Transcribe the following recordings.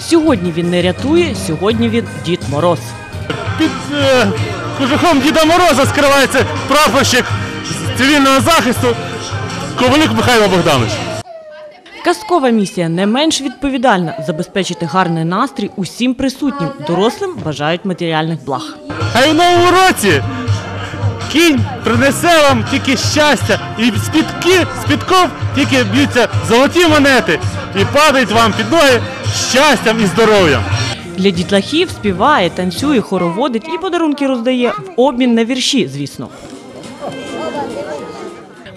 Сьогодні він не рятує, сьогодні він Дід Мороз. Під е, кожухом Діда Мороза скривається прапорщик з цивільного захисту Ковалюк Михайло Богданович. Казкова місія не менш відповідальна забезпечити гарний настрій усім присутнім. Дорослим бажають матеріальних благ. Хай в новому році кінь принесе вам тільки щастя, і з підков тільки б'ються золоті монети і падають вам під ноги щастям і здоров'ям. Для дітлахів співає, танцює, хороводить і подарунки роздає в обмін на вірші, звісно.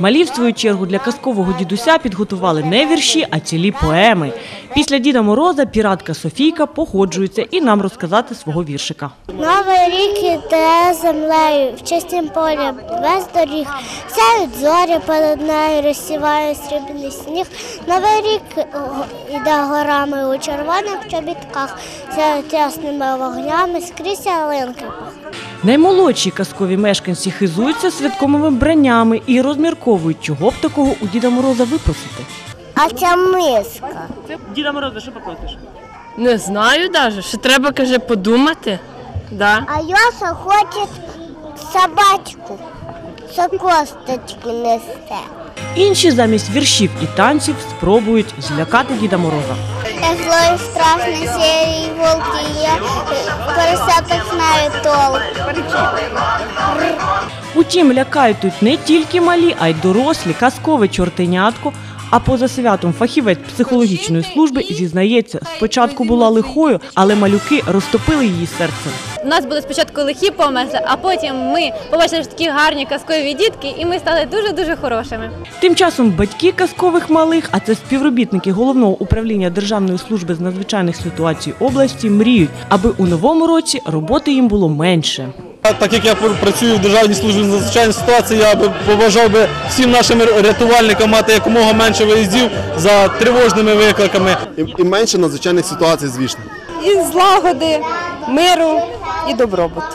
Малі, в свою чергу, для казкового дідуся підготували не вірші, а цілі поеми. Після Діда Мороза піратка Софійка походжується і нам розказати свого віршика. Новий рік іде землею, в чистім полі, без доріг. Сяють зорі перед нею, розсіває срібний сніг. Новий рік іде горами у червоних чобітках, сяють ясними вогнями, скрізь ялинки. Наймолодші казкові мешканці хизуються святковими вбраннями і розмірковують, чого б такого у Діда Мороза випросити. А ця миска. Це Діда Мороза, що попросиш? Не знаю навіть, що треба, каже, подумати. Да. А Йоса хоче собачку, що косточки несе. Інші замість віршів і танців спробують злякати Діда Мороза. Я злой страшний серій волки є, поросяток знаю толк. Утім, лякають тут не тільки малі, а й дорослі, казкове чортенятко. А поза святом фахівець психологічної служби зізнається, спочатку була лихою, але малюки розтопили її серце. У нас були спочатку лихі помисли, а потім ми побачили такі гарні казкові дітки, і ми стали дуже дуже хорошими. Тим часом батьки казкових малих, а це співробітники головного управління Державної служби з надзвичайних ситуацій області, мріють, аби у новому році роботи їм було менше. Так як я працюю в державній службі з надзвичайних ситуацій, я би побажав би всім нашим рятувальникам мати якомога менше виїздів за тривожними викликами. і, і менше надзвичайних ситуацій, звісно. І злагоди, миру і добробуту.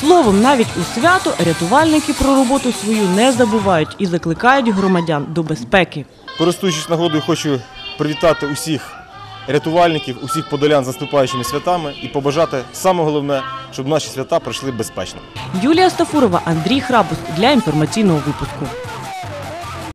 Словом, навіть у свято рятувальники про роботу свою не забувають і закликають громадян до безпеки. Користуючись нагодою, хочу привітати усіх рятувальників, усіх подолян з наступаючими святами і побажати саме головне, щоб наші свята пройшли безпечно. Юлія Стафурова, Андрій Храбус для інформаційного випуску.